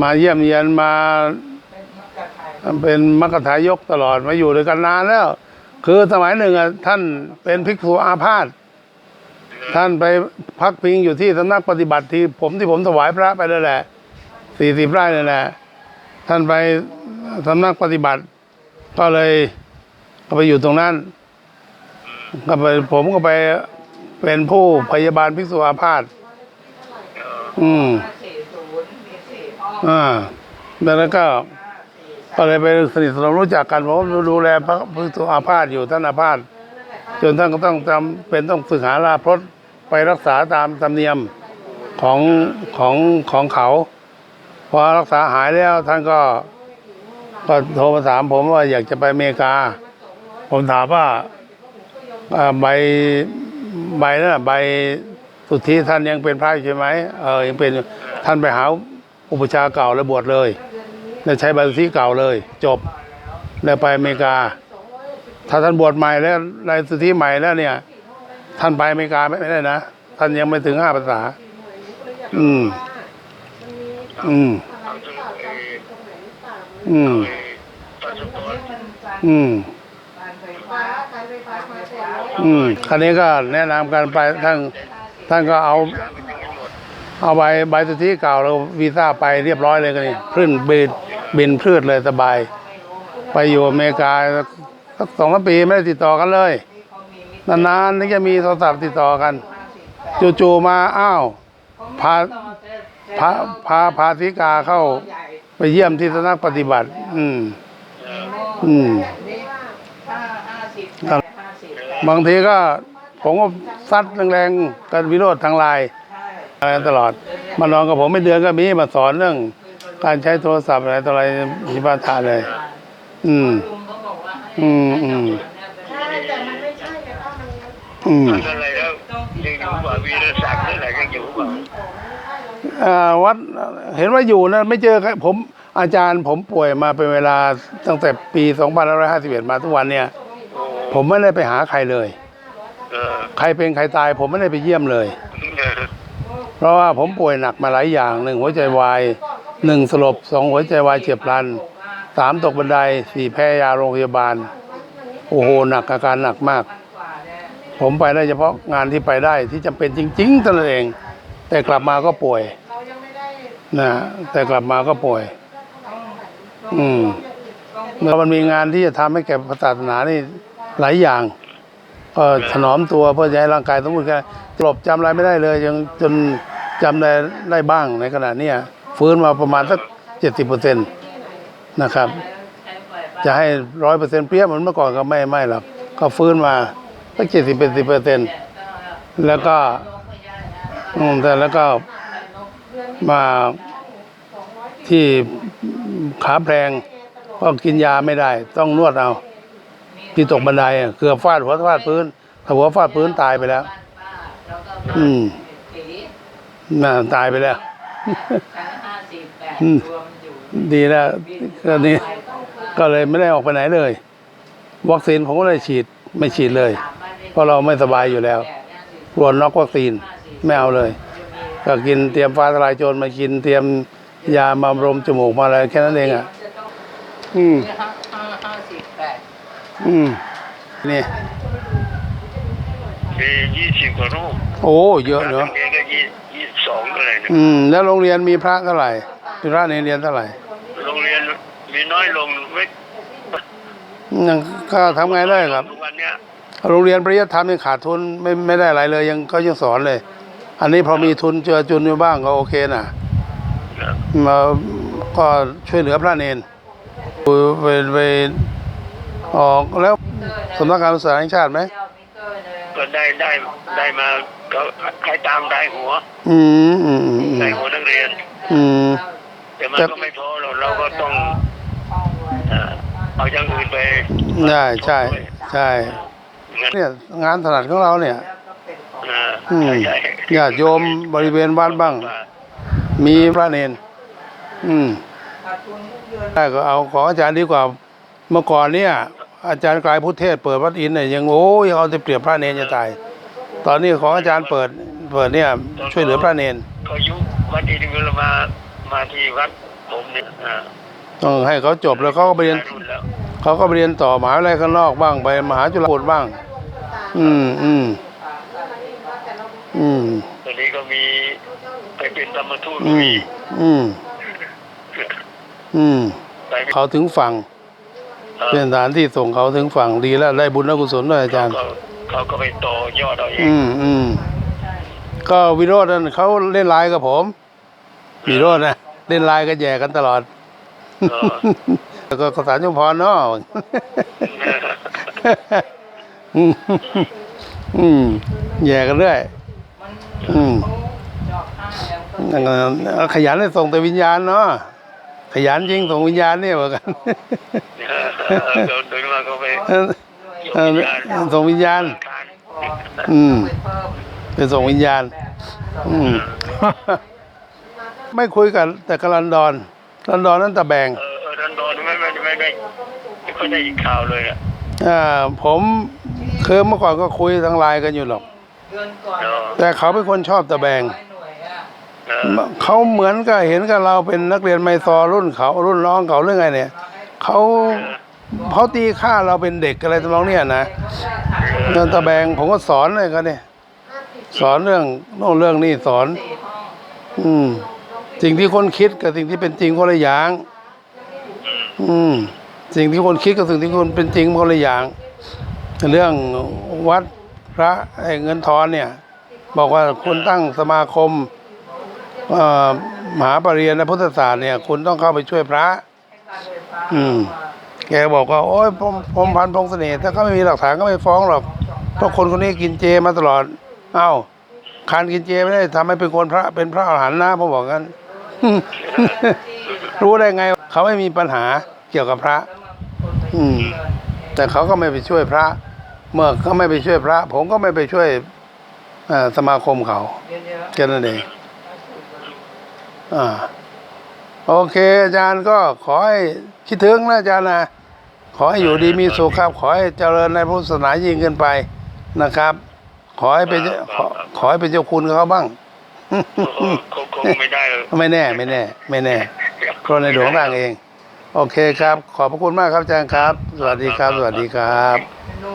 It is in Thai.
มาเยี่ยมเยียนมาเป็นมกทายกตลอดมาอยู่ด้วยกันนานแล้ว คือสมัยหนึ่งอะท่านเป็นภิกษุอาพาธท่านไปพักพิงอยู่ที่สำนักปฏิบัติที่ผมที่ผมถวายพระไปนั่นแหละสี่สิบไร่นั่นแหละท่านไปสำนักปฏิบัติ ก็เลยก็ไปอยู่ตรงนั้นก็ไปผมก็ไปเป็นผู้พยาบาลภิกษุอาพาธอืม สี่ห้องอ่าแล้วก็ก็เลยไปสนิทสนมรู้จักกันผมก็ดูแลพระภิกษุอาพาธอยู่ท่านอาพาธจนท่านก็ต้องจำเป็นต้องฝึกหาลาพรตไปรักษาตามธรรมเนียมของของของเขา พอรักษาหายแล้วท่านก็ก็โทรมาถามผมว่าอยากจะไปอเมริกา ผมถามว่าใบใบนั่นใบสุทธิท่านยังเป็นพระอยู่ใช่ไหมเออยังเป็นท่านไปหา อุปชาเก่าแล้วบวชเลยแล้วใช้ใบสุทธิเก่าเลย จบแล้วไปอเมริกา ถ้าท่านบวชใหม่แล้วในสุทธิใหม่แล้วเนี่ย ท่านไปอเมริกาไม่ได้นะท่านยังไม่ถึงห้าภาษา อืม อืม อืม อืม อืม คราวนี้ก็แนะนำกันไปท่านท่านก็เอา เอาใบใบสุทธิเก่าแล้ววีซ่าไปเรียบร้อยเลยกันนี่พื้นบินบินพืชเลยสบาย ไปอยู่อเมริกาสักสองสามปีไม่ได้ติดต่อกันเลย นานๆนี่จะมีโทรศัพท์ติดต่อกัน จู่ๆมาอ้าวพาพาพาพาธิกาเข้าไปเยี่ยมที่สำนักปฏิบัติ อืม อืม บางทีก็ผมก็ซัดแรงๆกันวิโรธทางไลน์ อะไรตลอด มานอนกับผมไม่เดือนก็มีมาสอนเรื่อง การใช้โทรศัพท์อะไรต่ออะไรมีปัญหาเลย อืม อืมอืมอืมอะไรแล้วยังอยู่าวีรศักดิ์นี่แหละยังอยู่เปล่าวัดเห็นว่าอยู่นะไม่เจอครผมอาจารย์ผมป่วยมาเป็นเวลาตั้งแต่ปี2551 มาทุกวันเนี่ย ผมไม่ได้ไปหาใครเลย ใครเป็นใครตาย ผมไม่ได้ไปเยี่ยมเลย เพราะว่าผมป่วยหนักมาหลายอย่างหนึ่งหัวใจวายหนึ่งสลบสองหัวใจวายเฉียบพลันสามตกบันไดสี่แพ้ยาโรงพยาบาล โอ้โหหนักอาการหนักมาก ผมไปได้เฉพาะงานที่ไปได้ที่จำเป็นจริงๆเท่านั้นเอง แต่กลับมาก็ป่วยนะแต่กลับมาก็ป่วย อืมแล้วมันมีงานที่จะทำให้แก่ศาสนานี่หลายอย่าง ก็ถนอมตัวเพื่อจะให้ร่างกายสมบูรณ์แค่กลบจำอะไรไม่ได้เลยยังจนจำได้ได้บ้างในขณะนี้ฟื้นมาประมาณสักเจ็ดสิบเปอร์เซ็นต์นะครับ จะให้ร้อยเปอร์เซ็นต์เปรี้ยเหมือนเมื่อก่อนก็ไม่ไม่หรอกก็ฟื้นมาสักเจ็ดสิบเป็นสิบเปอร์เซ็นต์แล้วก็แต่แล้วก็มาที่ขาแพลงก็กินยาไม่ได้ ต้องนวดเอา ที่ตกบันไดอะเกือบฟาดหัวฟาดพื้นถ้าหัวฟาดพื้นตายไปแล้ว อืมน่าตายไปแล้วชั้นห้าสิบแปดอืมรวมอยู่ดีแล้วก็นี้ก็เลยไม่ได้ออกไปไหนเลย วัคซีนผมก็เลยฉีดไม่ฉีดเลย เพราะเราไม่สบายอยู่แล้วกลัวน็อกวัคซีนไม่เอาเลย ก็กินเตรียมฟ้าทลายโจรมากินเตรียมยามาบำรมจมูกมาอะไรแค่นั้นเองอะจะต้องอืมห้าห้าห้าสิบแปด อืมนี่ มียี่สิบกว่ารูปโอ้เยอะเนอะเรียนก็ยี่ยี่สิบสองอะไรเนี่ยอืม แล้วโรงเรียนมีพระเท่าไหร่มีพระในเรียนเท่าไหร่โรงเรียนมีน้อยลงไม่ยังก็ทำไงได้ครับ ทุกวันเนี้ยโรงเรียนปริยัติธรรมยังขาดทุนไม่ไม่ได้อะไรเลยยังก็ยังสอนเลย อันนี้พอมีทุนเจือจุนอยู่บ้างก็โอเคนะนะมาก็ช่วยเหลือพระเนนไปไป ออกแล้วสำนักการศึกษาแห่งชาติไหมเจ้ามิเตอร์เลยก็ได้ได้ได้มาก็ใครตามได้หัว อืมอืมอืมอืมได้หัวนักเรียน อืมแต่มันแต่ก็ไม่พอเราเราก็ต้องห้องไว้เอ่อเอาอย่างอื่นไปได้ใช่ใช่งั้นเนี่ยงานถนัดของเราเนี่ยแล้วก็เป็นของอ่าอืมใช่ญาติโยมบริเวณบ้านบ้าง มีพระเนนอืมขาดทุนทุกเดือนได้ก็เอาของอาจารย์ดีกว่าเมื่อก่อนเนี่ย อาจารย์กลายพุทธเทศเปิดวัดอินทร์เนี่ยยังโอ้ยังเอาแต่เปรียบพระเนนจะตาย ตอนนี้ของอาจารย์เปิดเปิดเนี่ยช่วยเหลือพระเนนก็ยุควันที่หนึ่งเรามามาที่วัดผมเนี่ยอ่าต้องให้เขาจบแล้วเขาก็ไปเรียนรุ่นแล้วเขาก็ไปเรียนต่อมหาวิทยาลัยข้างนอกบ้างไปมหาจุฬาภรณ์บ้าง อืมอืมอืมตอนนี้ก็มีไปเป็นธรรมทูตอืก็มมีอืมอืมไปเป็นเขาถึงฝั่ง เป็นสถานที่ส่งเขาถึงฝั่งดีแล้วได้บุญและกุศลด้วยอาจารย์ เขาเขาก็ไปต่อยอดเอาเองอืมอืมก็วิโรจน์นั่นเขาเล่นไลน์กับผม วิโรจน์นะเล่นไลน์กันแย่กันตลอดเออแล้วก็กสารชุมพรเนาะอืมอืมแย่กันเรื่อยมันอืมจอกห้างแล้วก็นั่นก็ขยันให้ส่งแต่วิญญาณเนาะ ขยันจริงส่งวิญญาณเนี่ยเหมือนกันโดนโดนมาเขาไปส่งวิญญาณ อืมไปส่งวิญญาณ อืมไม่คุยกัน แต่กบลันดอนลันดอนนั้นตะแบงเออเออท่านโดนไม่ไม่ไม่ไม่ไม่ค่อยได้ยินข่าวเลยอะอ่าผมเคยเมื่อก่อนก็คุยทางไลน์กันอยู่หรอกแต่เขาเป็นคนชอบตะแบง เขาเหมือนกับเห็นกับเราเป็นนักเรียนไมซอรุ่นเขารุ่นน้องเขาเรื่องไงเนี่ยเขาเขาตีค่าเราเป็นเด็กอะไรทำนองเนี้ยนะเงินตะแบงผมก็สอนเลยกันเนี่ยสอนเรื่องโน่นเรื่องนี่สอน อืมสิ่งที่คนคิดกับสิ่งที่เป็นจริงคนละอย่าง อืม สิ่งที่คนคิดกับสิ่งที่คนเป็นจริงคนละอย่าง เรื่องวัดพระเงินทอนเนี่ย บอกว่าคุณตั้งสมาคม มหาปรริญญาในพุทธศาสตร์เนี่ย คุณต้องเข้าไปช่วยพระให้การไฟฟ้าอืม แกบอกว่า โอ้ยผมผมพันธุ์พงษ์เสน่ห์ถ้าเขาไม่มีหลักฐานก็ไม่ฟ้องหรอกเพราะคนคนนี้กินเจมาตลอด เอ้าคานกินเจไม่ได้ทำให้เป็นคนพระเป็นพระอรหันต์นะผมบอกงั้นรู้ได้ไง เขาไม่มีปัญหาเกี่ยวกับพระแล้วมาคนไปอืมเกินแต่เขาก็ไม่ไปช่วยพระ เมื่อเขาไม่ไปช่วยพระ ผมก็ไม่ไปช่วยเอ่อสมาคมเขาเยอะแค่นั้นเอง อ่าโอเค อาจารย์ก็ขอให้คิดถึงนะอาจารย์นะขอให้อยู่ดีมีสุขครับ ขอให้เจริญในพุทธศาสนายิ่งขึ้นไปนะครับ ขอให้เป็นขอขอให้เป็นเจ้าคุณกับเขาบ้างโอ้โหคงคงไม่ได้เลยไม่แน่ ไม่แน่ ไม่แน่เพราะในหลวงต่างเอง โอเคครับ ขอบพระคุณมากครับอาจารย์ครับ สวัสดีครับ สวัสดีครับๆเป็นโน